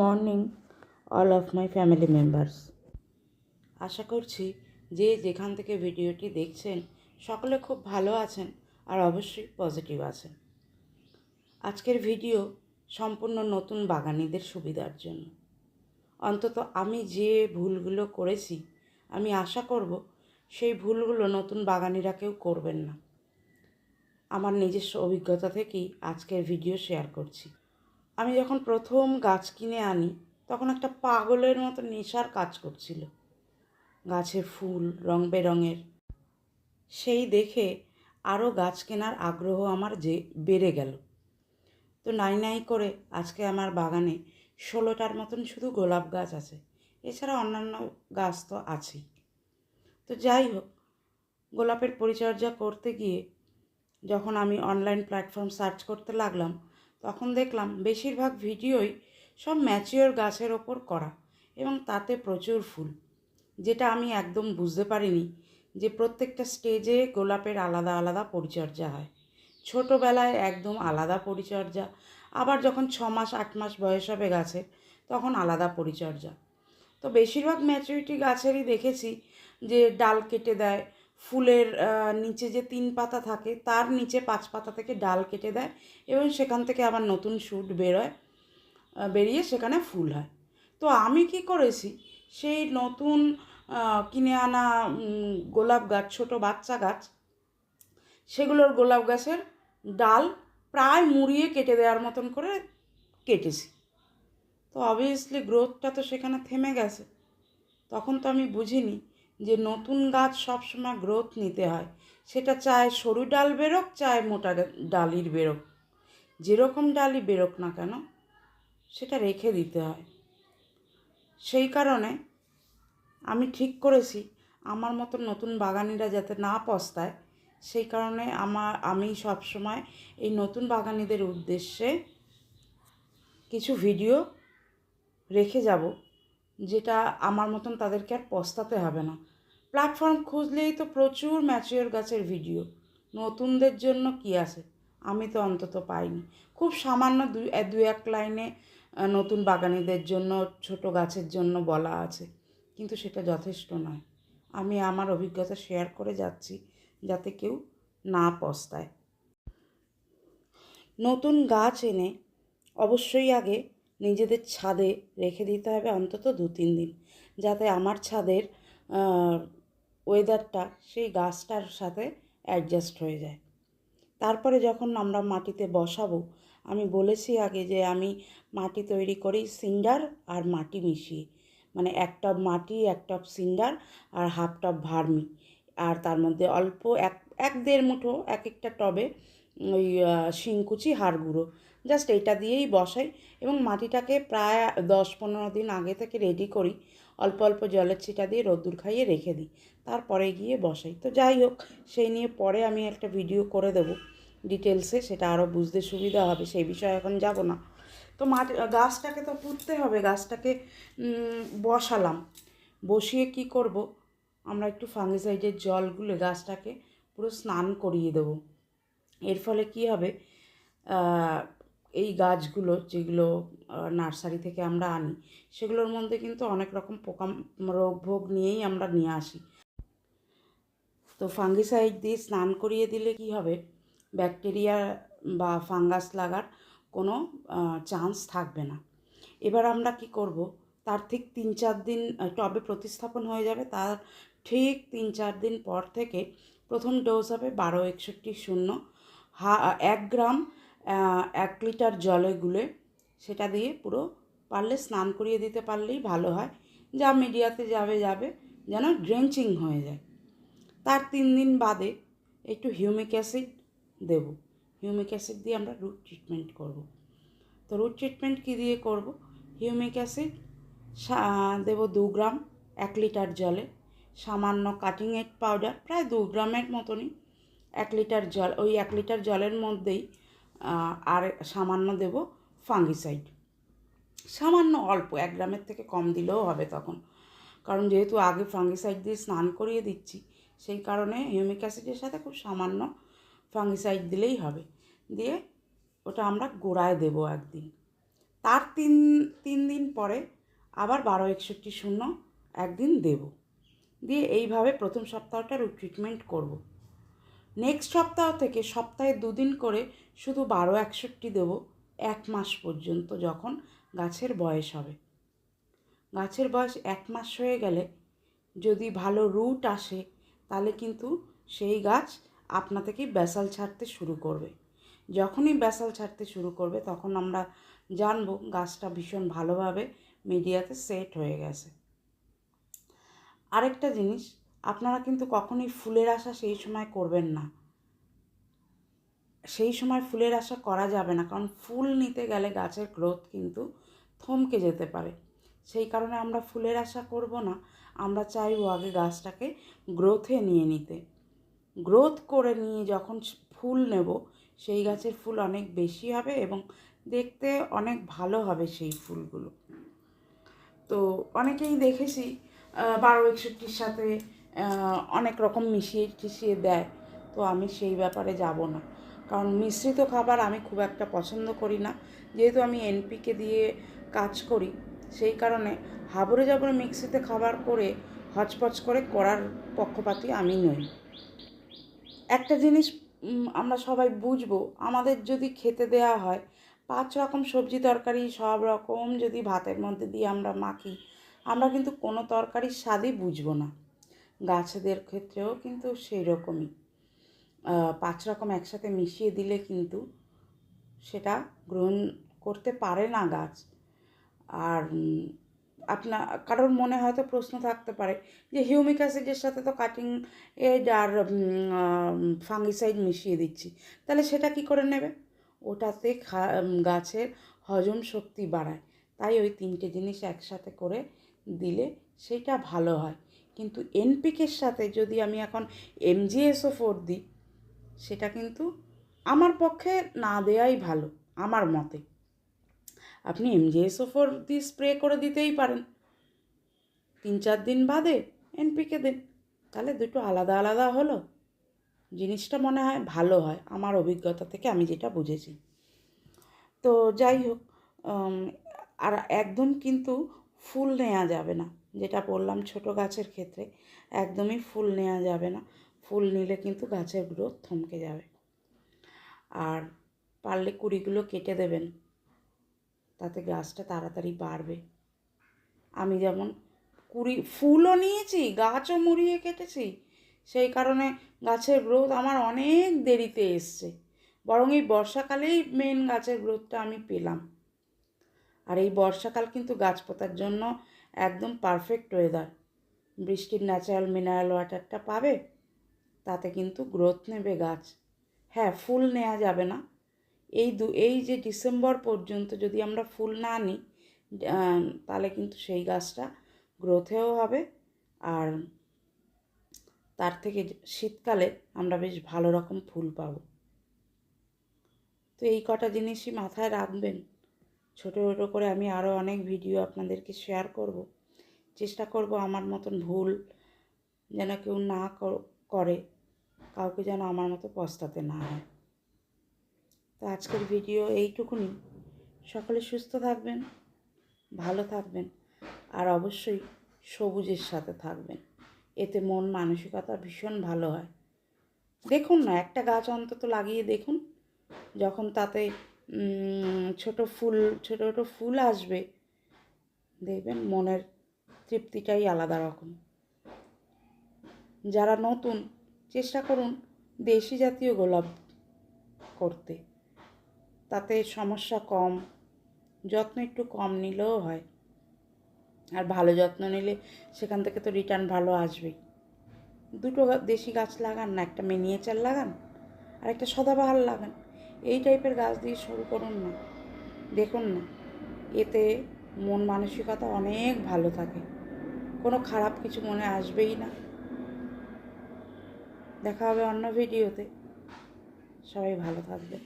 Morning all of my family members আশা করছি যে যেখান থেকে ভিডিওটি দেখছেন, সকলে খুব ভালো আছেন আর অবশ্যই পজিটিভ আছেন। আজকের ভিডিও সম্পূর্ণ নতুন বাগানিদের সুবিধার জন্য। অন্তত আমি যে ভুলগুলো করেছি, আমি আশা করব সেই ভুলগুলো নতুন বাগানিরা কেউ করবেন না। আমার নিজস্ব অভিজ্ঞতা থেকেই আজকের ভিডিও শেয়ার করছি। আমি যখন প্রথম গাছ কিনে আনি, তখন একটা পাগলের মতো নেশার কাজ করছিল। গাছে ফুল, রং বেরঙের। সেই দেখে আরও গাছ কেনার আগ্রহ আমার যে বেড়ে গেল। তো নাই নাই করে আজকে আমার বাগানে ষোলোটার মতন শুধু গোলাপ গাছ আছে। এছাড়া অন্যান্য গাছ তো আছেই। তো যাই হোক, গোলাপের পরিচর্যা করতে গিয়ে যখন আমি অনলাইন প্ল্যাটফর্ম সার্চ করতে লাগলাম তখন দেখলাম বেশিরভাগ ভিডিওই সব ম্যাচিওর গাছের ওপর করা এবং তাতে প্রচুর ফুল, যেটা আমি একদম বুঝতে পারিনি যে প্রত্যেকটা স্টেজে গোলাপের আলাদা আলাদা পরিচর্যা হয়। ছোটোবেলায় একদম আলাদা পরিচর্যা, আবার যখন ছ মাস, আট মাস বয়স হবে গাছের, তখন আলাদা পরিচর্যা। তো বেশিরভাগ ম্যাচুরিটি গাছেরই দেখেছি যে ডাল কেটে দেয় ফুলের নিচে যে তিন পাতা থাকে, তার নিচে পাঁচ পাতা থেকে ডাল কেটে দেয় এবং সেখান থেকে আবার নতুন শ্যুট বেরোয় বেরিয়ে সেখানে ফুল হয়। তো আমি কি করেছি, সেই নতুন কিনে আনা গোলাপ গাছ, ছোট বাচ্চা গাছ, সেগুলোর গোলাপ গাছের ডাল প্রায় মুড়িয়ে কেটে দেওয়ার মতন করে কেটেছি। তো অবভিয়াসলি গ্রোথটা তো সেখানে থেমে গেছে। তখন তো আমি বুঝিনি যে নতুন গাছ সবসময় গ্রোথ নিতে হয়। সেটা চায় সরু ডাল বেরোক, চায় মোটা ডালির বেরোক। যেরকম ডালই বেরোক না কেন, সেটা রেখে দিতে হয়। সেই কারণে আমি ঠিক করেছি, আমার মতো নতুন বাগানিরা যাতে না পস্তায়। সেই কারণে আমার, আমি সবসময় এই নতুন বাগানিদের উদ্দেশ্যে কিছু ভিডিও রেখে যাব। যেটা আমার মতন তাদেরকে আর পস্তাতে হবে না। প্ল্যাটফর্ম খুঁজলেই তো প্রচুর ম্যাচিওর গাছের ভিডিও নতুনদের জন্য কি আছে? আমি তো অন্তত পাইনি। খুব সামান্য দু এক লাইনে নতুন বাগানিদের জন্য, ছোট গাছের জন্য বলা আছে। কিন্তু সেটা যথেষ্ট নয়। আমি আমার অভিজ্ঞতা শেয়ার করে যাচ্ছি, যাতে কেউ না পস্তায়। নতুন গাছ এনে অবশ্যই আগে নিজেদের ছাদে রেখে দিতে হবে অন্তত দু, তিন দিন। যাতে আমার ছাদের ওয়েদারটা সেই গাছটার সাথে অ্যাডজাস্ট হয়ে যায়। তারপরে যখন আমরা মাটিতে বসাবো, আমি বলেছি আগে যে আমি মাটি তৈরি করি সিন্ডার আর মাটি মিশিয়ে। মানে এক টপ মাটি, এক টপ সিন্ডার আর হাফ টপ ভার্মি। আর তার মধ্যে অল্প এক এক দেড় মুঠো এক একটা টবে ওই শিংকুচি হাড় গুঁড়ো জাস্ট এটা দিয়েই বসাই এবং মাটিটাকে প্রায় দশ পনেরো দিন আগে থেকে রেডি করি। অল্প অল্প জলের ছিটা দিয়ে রোদ্দুর খাইয়ে রেখে দিই। তারপরে গিয়ে বসাই। তো যাই হোক, সেই নিয়ে পরে আমি একটা ভিডিও করে দেবো ডিটেলসে সেটা আরও বুঝতে সুবিধা হবে, সেই বিষয়ে এখন যাব না। তো মাটি, গাছটাকে তো পুঁততে হবে, গাছটাকে বসালাম। বসিয়ে কি করব? আমরা একটু ফাঙ্গিসাইডের জলগুলো গাছটাকে পুরো স্নান করিয়ে দেবো। এর ফলে কি হবে? এই গাছগুলো যেগুলো নার্সারি থেকে আমরা আনি, সেগুলোর মধ্যে কিন্তু অনেক রকম পোকা রোগ ভোগ নিয়েই আমরা নিয়ে আসি। তো ফাঙ্গিসাইড দিয়ে স্নান করিয়ে দিলে কি হবে? ব্যাকটেরিয়া বা ফাঙ্গাস লাগার কোনো চান্স থাকবে না। এবার আমরা কি করব? তার ঠিক তিন চার দিন টবে প্রতিস্থাপন হয়ে যাবে। তার ঠিক তিন চার দিন পর থেকে প্রথম ডোজ হবে বারো একষট্টি শূন্য। হা এক গ্রাম এক লিটার জলে গুলে সেটা দিয়ে পুরো পারলে স্নান করিয়ে দিতে পারলেই ভালো হয়। যা মিডিয়াতে যাবে যাবে, যেন ড্রেঞ্চিং হয়ে যায়। তার তিন দিন বাদে একটু হিউমিক অ্যাসিড দেব। হিউমিক অ্যাসিড দিয়ে আমরা রুট ট্রিটমেন্ট করব। তো রুট ট্রিটমেন্ট কী দিয়ে করব? হিউমিক অ্যাসিড দেব দু গ্রাম এক লিটার জলে। সামান্য কাটিং এড পাউডার, প্রায় দু গ্রামের মতনই এক লিটার জল, ওই এক লিটার জলের মধ্যেই আর সামান্য দেব ফাঙ্গিসাইড সামান্য অল্প, এক গ্রামের থেকে কম দিলেও হবে তখন। কারণ যেহেতু আগে ফাঙ্গিসাইড দিয়ে স্নান করিয়ে দিচ্ছি, সেই কারণে হিউমিক অ্যাসিডের সাথে খুব সামান্য ফাঙ্গিসাইড দিলেই হবে। দিয়ে ওটা আমরা গোড়ায় দেবো একদিন। তার তিন তিন দিন পরে আবার বারো একষট্টি শূন্য একদিন দেব। দিয়ে এইভাবে প্রথম সপ্তাহটা রুট ট্রিটমেন্ট করব। নেক্সট সপ্তাহ থেকে সপ্তাহে দুদিন করে শুধু বারো একষট্টি দেবো, এক মাস পর্যন্ত যখন গাছের বয়স হবে। গাছের বয়স এক মাস হয়ে গেলে যদি ভালো রুট আসে, তাহলে কিন্তু সেই গাছ আপনা থেকেই ব্যাসাল ছাড়তে শুরু করবে। যখনই ব্যাসাল ছাড়তে শুরু করবে, তখন আমরা জানব গাছটা ভীষণ ভালোভাবে মিডিয়াতে সেট হয়ে গেছে। আরেকটা জিনিস আপনারা কিন্তু কখনোই ফুলের আশা সেই সময় করবেন না। সেই সময় ফুলের আশা করা যাবে না, কারণ ফুল নিতে গেলে গাছের গ্রোথ কিন্তু থমকে যেতে পারে। সেই কারণে আমরা ফুলের আশা করব না, আমরা চাইব আগে গাছটাকে গ্রোথে নিয়ে নিতে। গ্রোথ করে নিয়ে যখন ফুল নেব, সেই গাছের ফুল অনেক বেশি হবে এবং দেখতে অনেক ভালো হবে সেই ফুলগুলো। তো অনেকেই দেখেছি বারো একষট্টির সাথে অনেক রকম মিশিয়ে টিশিয়ে দেয়। তো আমি সেই ব্যাপারে যাব না। কারণ মিশ্রিত খাবার আমি খুব একটা পছন্দ করি না। যেহেতু আমি এনপিকে দিয়ে কাজ করি, সেই কারণে হাবড়ে জাবড়ে মিক্সিতে খাবার করে, হচপচ করে করার পক্ষপাতি আমি নই। একটা জিনিস আমরা সবাই বুঝব, আমাদের যদি খেতে দেয়া হয়, পাঁচ রকম সবজি তরকারি, সব রকম যদি ভাতের মধ্যে দিয়ে আমরা মাখি, আমরা কিন্তু কোনো তরকারির স্বাদই বুঝব না। গাছেদের ক্ষেত্রেও কিন্তু সেই রকমই পাঁচ রকম একসাথে মিশিয়ে দিলে কিন্তু সেটা গ্রহণ করতে পারে না গাছ। আর আপনার কারোর মনে হয়তো প্রশ্ন থাকতে পারে যে হিউমিক অ্যাসিডের সাথে তো কাটিং এড আর ফাঙ্গিসাইড মিশিয়ে দিচ্ছি। তাহলে সেটা কি করে নেবে? ওটাতে গাছের হজম শক্তি বাড়ায়। তাই ওই তিনটে জিনিস একসাথে করে দিলে সেটা ভালো হয়। কিন্তু এনপিকের সাথে যদি আমি এখন এমজিএসও ফোর দিই, সেটা কিন্তু আমার পক্ষে না দেওয়াই ভালো, আমার মতে। আপনি এমজিএসও ফোর দিয়ে স্প্রে করে দিতেই পারেন। তিন চার দিন বাদে এনপিকে দিন। তাহলে দুটো আলাদা আলাদা হলো। জিনিসটা মনে হয় ভালো হয়, আমার অভিজ্ঞতা থেকে আমি যেটা বুঝেছি। তো যাই হোক আর একদম কিন্তু ফুল নেওয়া যাবে না। যেটা বললাম ছোট গাছের ক্ষেত্রে, একদমই ফুল নেওয়া যাবে না। ফুল নিলে কিন্তু গাছের গ্রোথ থমকে যাবে। আর পারলে কুড়িগুলো কেটে দেবেন। তাতে গাছটা তাড়াতাড়ি বাড়বে। আমি যেমন কুড়ি, ফুলও নিয়েছি, গাছও মুড়িয়ে কেটেছি। সেই কারণে গাছের গ্রোথ আমার অনেক দেরিতে এসছে। বরং এই বর্ষাকালেই মেন গাছের গ্রোথটা আমি পেলাম। আর এই বর্ষাকাল কিন্তু গাছ পোতার জন্য একদম পারফেক্ট ওয়েদার বৃষ্টির ন্যাচারাল মিনারেল ওয়াটারটা পাবে, তাতে কিন্তু গ্রোথ নেবে গাছ। হ্যাঁ ফুল নেওয়া যাবে না। এই দু, এই যে ডিসেম্বর পর্যন্ত যদি আমরা ফুল না নিই তাহলে কিন্তু সেই গাছটা গ্রোথেও হবে। আর তার থেকে শীতকালে আমরা বেশ ভালো রকম ফুল পাব। তো এই কটা জিনিসই মাথায় রাখবেন। ছোটো ছোটো করে আমি আরও অনেক ভিডিও আপনাদেরকে শেয়ার করব। চেষ্টা করব আমার মতন ভুল যেন কেউ না করে কাউকে যেন আমার মতো পস্তাতে না হয়। তো আজকের ভিডিও এইটুকুনি। সকলে সুস্থ থাকবেন, ভালো থাকবেন, আর অবশ্যই সবুজের সাথে থাকবেন। এতে মন মানসিকতা ভীষণ ভালো হয়। দেখুন না, একটা গাছ অন্তত লাগিয়ে দেখুন, যখন তাতে ছোট ফুল, ছোটো ছোটো ফুল আসবে। দেখবেন মনের তৃপ্তিটাই আলাদা রকম। যারা নতুন, চেষ্টা করুন দেশি জাতীয় গোলাপ করতে। তাতে সমস্যা কম, যত্ন একটু কম নিলেও হয়। আর ভালো যত্ন নিলে সেখান থেকে তো রিটার্ন ভালো আসবেই। দুটো দেশি গাছ লাগান না, একটা মিনিয়েচার লাগান আর একটা সদাবাহার লাগান। এই টাইপের গাছ দিয়ে শুরু করুন না। দেখুন না, এতে মন মানসিকতা অনেক ভালো থাকে। কোনো খারাপ কিছু মনে আসবেই না। দেখা হবে অন্য ভিডিওতে সবাই ভালো থাকবে